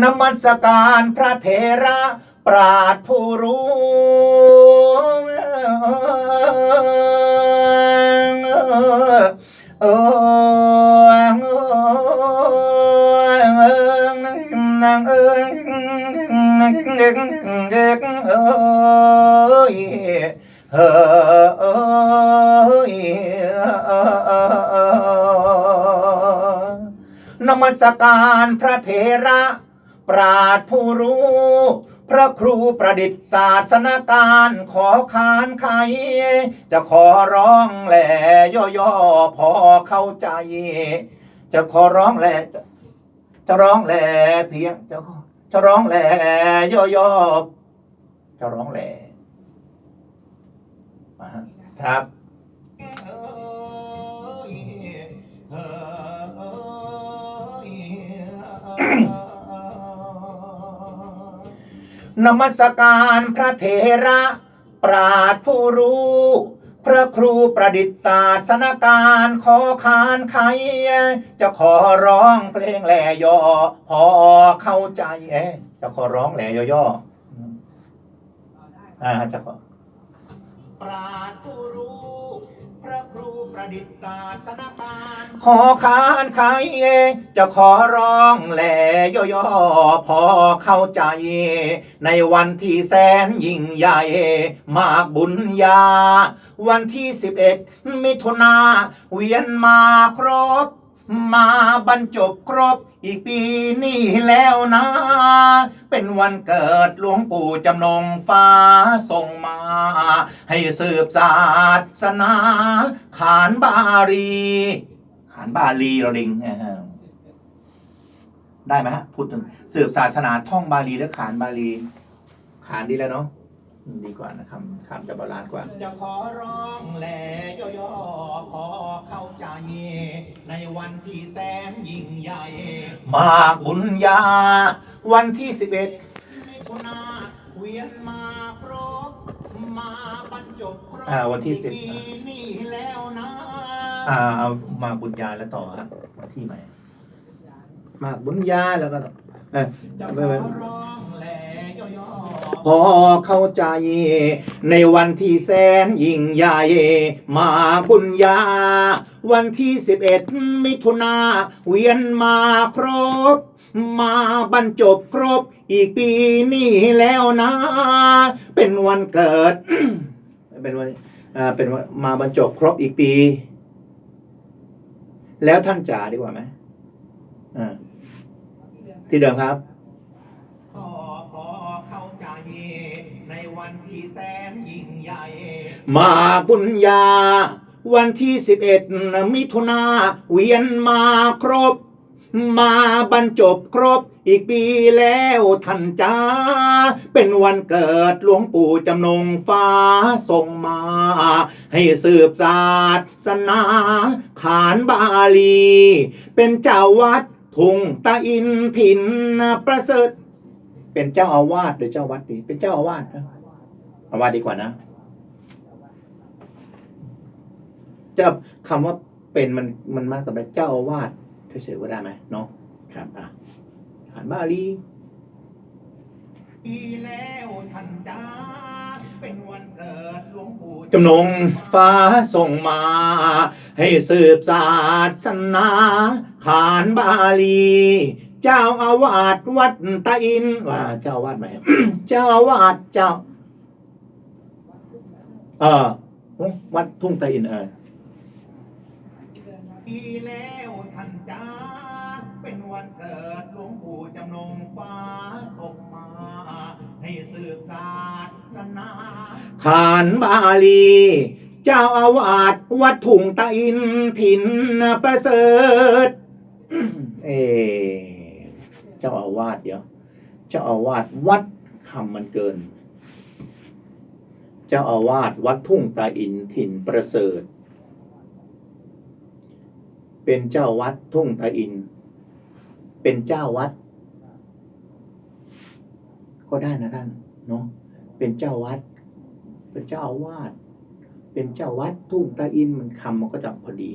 นมัสการพระเถระปราดผู้รู้เออนางเอ้ยนางเอ้ยเอ้ยนมัสการพระเถระ ปราดผู้รู้ พระครูประดิษฐ์ศาสนการขอคานไข จะขอร้องแหล่ย่อๆพอเข้าใจ จะขอร้องแหล่จะร้องแหล่เพียงจะจะร้องแหล่ย่อๆจะร้องแหล่ครับ นมัสการพระเถระ ปราดผู้รู้ พระครูประดิษฐ์ศาสนการขอคานไขจะขอร้องเพลงแหล่ยอพอเข้าใจเอ๊ะจะขอร้องแหล่ย่อยออ่าจะขอ ปราดผู้รู้ พระครู ประดิษฐ์ศาสนการขอคานใครจะขอร้องแหล่ย่อๆพอเข้าใจ ในวันที่แสนยิ่งใหญ่ มากบุญญา วันที่สิบเอ็ดมิถุนาเวียนมาครบ มาบรรจบครบ อีกปีนี้แล้วนะ เป็นวันเกิดหลวงปู่จำนงฟ้าส่งมา ให้สืบศาสนา ขานบาลี ขานบาลีเราลิงได้ไหมฮะพูดถึงสืบศาสนาท่องบาลีและขานบาลี ขานดีแล้วเนาะ ดีกว่านะครับคำจะโบราณกว่า จะขอร้องแหล่ย่อๆพอเข้าใจ ในวันที่แสนยิ่งใหญ่มากบุญญา วันที่สิบเอ็ดมิถุนาเวียนมาครบมาบรรจบครบอ่าวันที่10ปีนี้แล้วนะอ่าเอามาบุญญาแล้วต่อฮะมาที่ใหม่มาบุญญาแล้วก็ต่อเออจะไม่ขอไม่ร้องแหล่ย่อๆ พอเข้าใจ ในวันที่แสนยิ่งใหญ่ มาบุญญา วันที่สิบเอ็ดมิถุนาเวียนมาครบ มาบรรจบครบ อีกปีนี้แล้วนะ เป็นวันเกิด เป็นวันเป็นวันมาบรรจบครบอีกปี แล้วท่านจ๋าดีกว่าไหมที่เดิมครับ แสนยิ่งใหญ่ มาบุญญา วันที่สิบเอ็ดมิถุนาเวียนมาครบ มาบรรจบครบอีกปีแล้วท่านจ้า เป็นวันเกิดหลวงปู่จำนงฟ้าส่งมา ให้สืบศาสนา ขานบาลี เป็นเจ้าวัดทุงตาอินถิ่นประเสริฐ เป็นเจ้าอาวาสหรือเจ้าวัดดี เป็นเจ้าอาวาสนะ อาวาสดีกว่านะจะคำว่าเป็นมันมันมากกับเจ้าอาวาสเฉยๆว่าได้ไหมเนาะครับอะอ่านบาลีปีแล้วท่านจ้าเป็นวันเกิดหลวงปู่จำนงฟ้าส่งมา ให้สืบศาสนาขานบาลี เจ้าอาวาสวัดตะอินว่าเจ้าอาวาสไหม เจ้าอาวาสเจ้า เออวัดทุ่งตะอินเออปีแล้วท่านจ้าเป็นวันเกิดหลวงปู่จำนงฟ้าส่งมา ให้สืบศาสนาขานบาลี เจ้าอาวาสวัดถุงตะอินถิ่นประเสริฐ เออเจ้าอาวาสเดี๋ยว เจ้าอาวาสวัดคำมันเกิน เจ้าอาวาสวัดทุ่งตาอินถิ่นประเสริฐ เป็นเจ้าวัดทุ่งตาอิน เป็นเจ้าวัด ก็ได้นะท่านเนาะเป็นเจ้าวัด เป็นเจ้าอาวาสเป็นเจ้าวัดทุ่งตาอินมันคำมันก็จะพอดี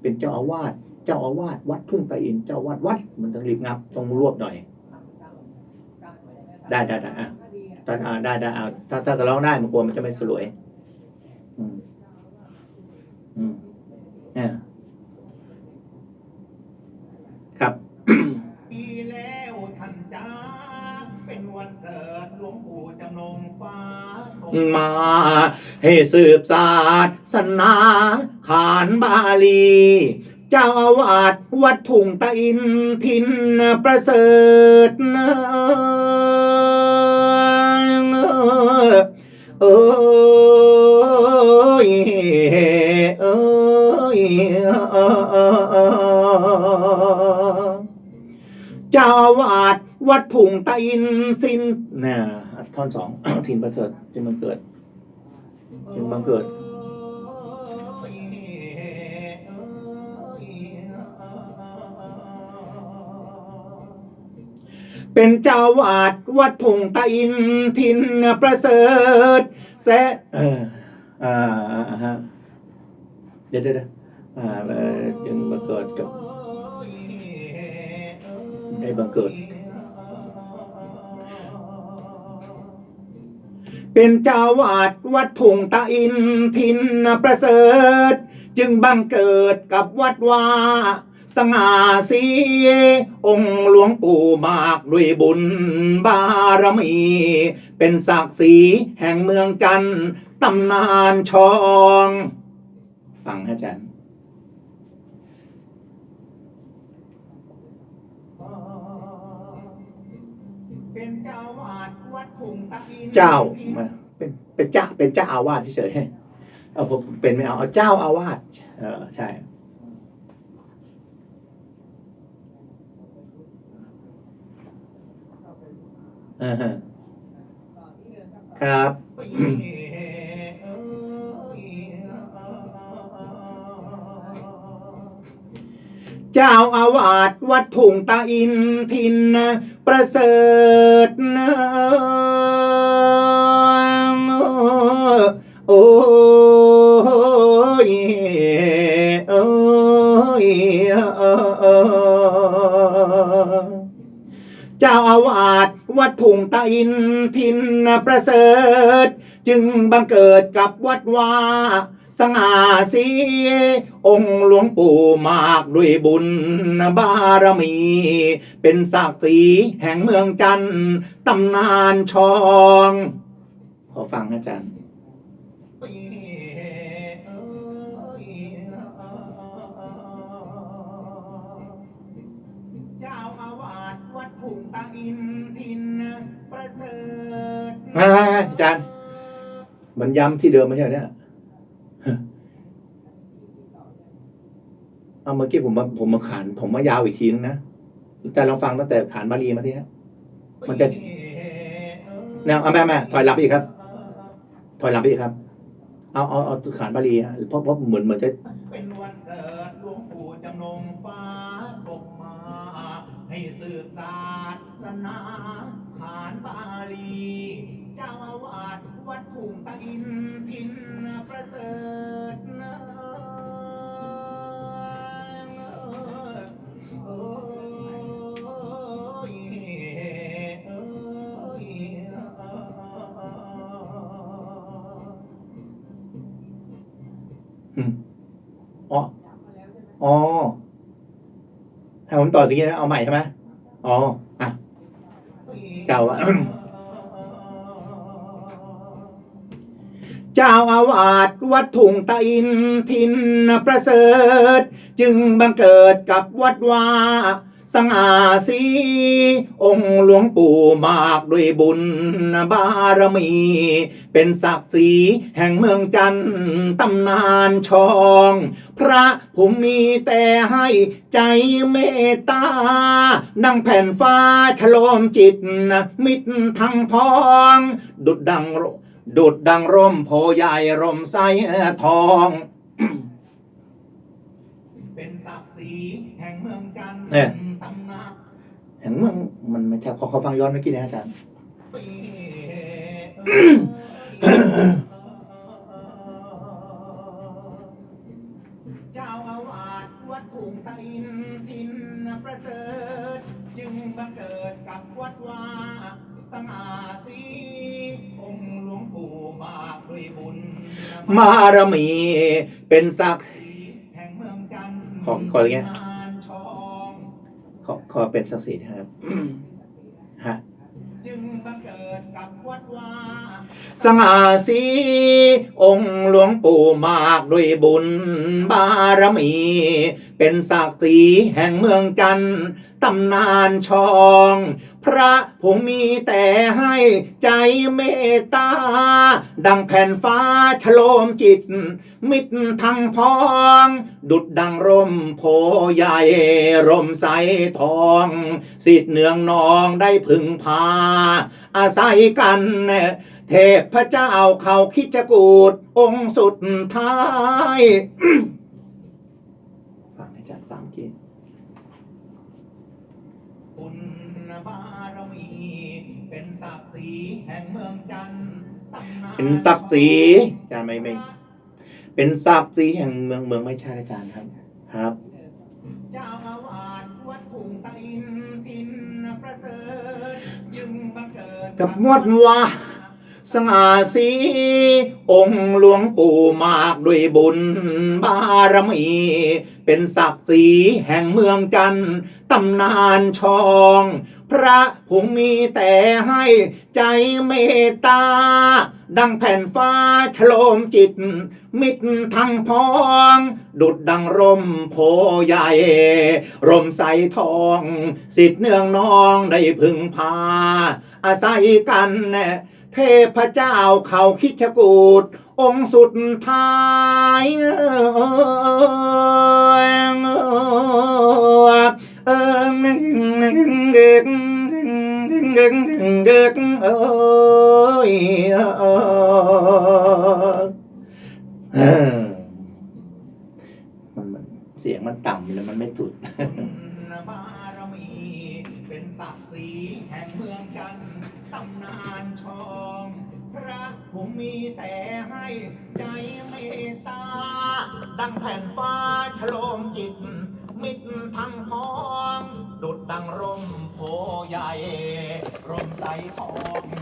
เป็นเจ้าอาวาสเจ้าอาวาสวัดทุ่งตาอิน เจ้าวาสวัดมันต้องรีบงับต้องรวบหน่อย ได้ได้ได้อะ ตอนอ่าได้ได้อ่าถ้าถ้าจะร้องได้มันกลัวมันจะไม่สลวย อืม อืมเนี่ยครับปีแล้วท่านจ้าเป็นวันเกิดหลวงปู่จำนงฟ้าส่งมา ให้สืบศาสนาขานบาลี เจ้าอาวาสวัดถุงตะอินทินประเสริฐนะ เอยเอยเจ้าอาวาดวัดผุงตะอินสินน่ะท่อนสองทินประเสริฐจึงมันเกิดจึงบังเกิด เป็นเจ้าวาดวัดถุงตะอินทินประเสริฐแสเอออ่าฮะเดี๋ยวเดี๋ยวอ่าจึงบังเกิดกับได้บังเกิดเป็นเจ้าวาดวัดถุงตะอินทินประเสริฐ จึงบังเกิดกับวัดว่า สง่าสีองค์หลวงปู่มากด้วยบุญบารมี เป็นศักดิ์ศรีแห่งเมืองจันทร์ตำนานชอง ฟังฮะอาจารย์เป็นเจ้าวาดวัดถุงตะอินเจ้ามาเป็นเป็นเจ้าเป็นเจ้าอาวาสเฉยๆเอาผมเป็นไม่เอาเอาเจ้าอาวาสเออใช่ อ่าฮะครับ เจ้าอาวาสวัดถุงตาอินทิน ประเสริฐนะโอ้ยโอ้ยเจ้าอาวาส วัดพุงตาอินทินประเสริฐ จึงบังเกิดกับวัดว่าสง่าสีองค์หลวงปู่มากด้วยบุญบารมี เป็นศักดิ์ศรีแห่งเมืองจันทร์ตำนานชอง ขอฟังอาจารย์ อาจารย์ มันย้ำที่เดิมไม่ใช่เหรอเนี่ยเอาเมื่อกี้ผมมาผมมาขาน ผมมายาวอีกทีนึงนะแต่ลองฟังตั้งแต่ขานบาลีมาทีฮะมันจะแนวเอาแม่แม่ถอยหลับอีกครับ ถอยหลับอีกครับ เอาเอาเอาขานบาลีฮะเพราะเพราะเหมือนเหมือนจะเป็นวันเกิดหลวงปู่จำนงฟ้าส่งมา ให้สืบศาสนาขานบาลี จ้าอาวาสวัดถุงตะอินทินประเสริฐนะโอ้ยโอ้ยอืมอ๋อ อ๋อให้ผมต่อตรงนี้นะเอาใหม่ใช่ไหมอ๋อ อะ เจ้าอะ จ้าอาวาสวัดถุงตะอินทินประเสริฐ จึงบังเกิดกับวัดว่าสง่าสีองค์หลวงปู่มากด้วยบุญบารมี เป็นศักดิ์ศรีแห่งเมืองจันทร์ตำนานชอง พระผมมีแต่ให้ใจเมตตา ดังแผ่นฟ้าฉลมจิตมิตรทั้งพอง ดุดดังร ดุดดังร่มโพใหญ่ร่มใสทอง เป็นศักดิ์ศรีแห่งเมืองจันทร์เนี่ย ตำนานเห็นเมืองมันไม่ใช่ขอขอฟังย้อนเมื่อกี้นะอาจารย์ ปีเจ้าอาวาสวัดถุงตะอินทินประเสริฐ จึงบังเกิดกับวัดว่าสง่า มารมีเป็นศักดิ์แห่งเมืองจันทร์ขอขออย่างเงี้ยนานชองขอขอเป็นศักดิ์ศรีนะครับฮะจึงบังเกิดกับวัดวาสง่าสีองค์หลวงปู่มากด้วยบุญบารมี เป็นศักดิ์ศรีแห่งเมืองจันทร์ ตำนานชอง พระผู้มีแต่ให้ใจเมตตา ดังแผ่นฟ้าฉโลมจิต มิตรทั้งพ้อง ดุดดังร่มโพใหญ่ร่มใสทอง สิทธิ์เนืองนองได้พึงพา อาศัยกันเทพพระเจ้าเขาคิดจะกูดองค์สุดท้าย ฟังอาจารย์ฟังกิน บุญบารมีเป็นศักดิ์ศรีแห่งเมืองจันทร์ตำนานเป็นศักดิ์ศรีอาจารย์ไม่ไม่เป็นศักดิ์ศรีแห่งเมืองเมืองไม่ใช่อาจารย์ครับ ครับเจ้าอาวาสวัดทุ่งตะอินทินประเสริฐจึงบังเกิดกับงวดว่า สง่าสีองค์หลวงปู่มากด้วยบุญบารมี เป็นศักดิ์ศรีแห่งเมืองจันตำนานชอง พระผู้มีแต่ให้ใจเมตตา ดังแผ่นฟ้าฉโลมจิต มิตรทั้งพ้อง ดุดดังร่มโพใหญ่ ร่มใสทอง สิทธิเนืองน้องได้พึงพา อาศัยกันแน่ เทพเจ้าเขาคิดชกูดองค์สุดท้ายเอิงเด็กเด็กเด็กเอ้ยเออมันเสียงมันต่ำแล้วมันไม่สุดบารมีเป็นศักดิ์ศรีแห่งเมืองจันทร์ ตำนานชอง พระผมมีแต่ให้ใจเมตตา ดังแผ่นฟ้าฉลมจิต มิตรทั้งพ้องดุดดังร่มโพใหญ่ ร่มใสทอง